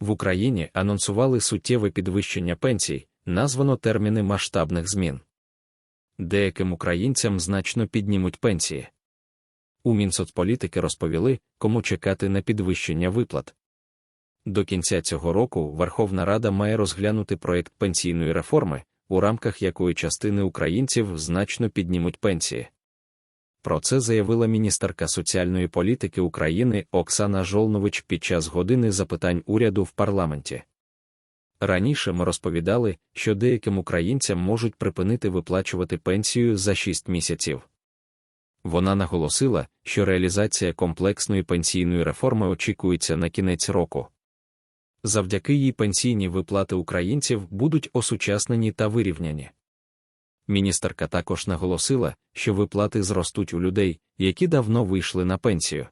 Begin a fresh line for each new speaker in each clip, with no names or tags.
В Україні анонсували суттєве підвищення пенсій, названо терміни масштабних змін. Деяким українцям значно піднімуть пенсії. У Мінсоцполітики розповіли, кому чекати на підвищення виплат. До кінця цього року Верховна Рада має розглянути проєкт пенсійної реформи, у рамках якої частини українців значно піднімуть пенсії. Про це заявила міністерка соціальної політики України Оксана Жолнович під час години запитань уряду в парламенті. Раніше ми розповідали, що деяким українцям можуть припинити виплачувати пенсію за 6 місяців. Вона наголосила, що реалізація комплексної пенсійної реформи очікується на кінець року. Завдяки їй пенсійні виплати українців будуть осучаснені та вирівняні. Міністерка також наголосила, що виплати зростуть у людей, які давно вийшли на пенсію.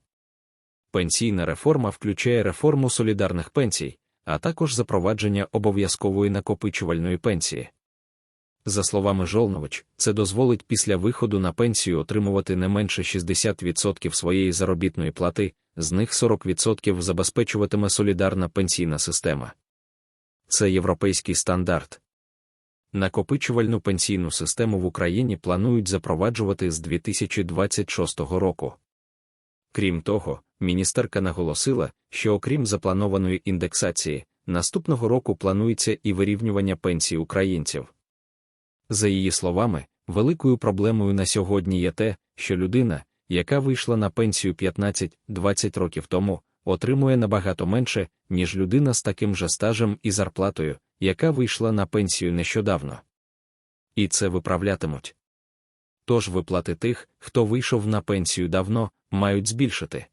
Пенсійна реформа включає реформу солідарних пенсій, а також запровадження обов'язкової накопичувальної пенсії. За словами Жолнович, це дозволить після виходу на пенсію отримувати не менше 60% своєї заробітної плати, з них 40% забезпечуватиме солідарна пенсійна система. Це європейський стандарт. Накопичувальну пенсійну систему в Україні планують запроваджувати з 2026 року. Крім того, міністерка наголосила, що окрім запланованої індексації, наступного року планується і вирівнювання пенсій українців. За її словами, великою проблемою на сьогодні є те, що людина, яка вийшла на пенсію 15-20 років тому, отримує набагато менше, ніж людина з таким же стажем і зарплатою, яка вийшла на пенсію нещодавно. І це виправлятимуть. Тож виплати тих, хто вийшов на пенсію давно, мають збільшити.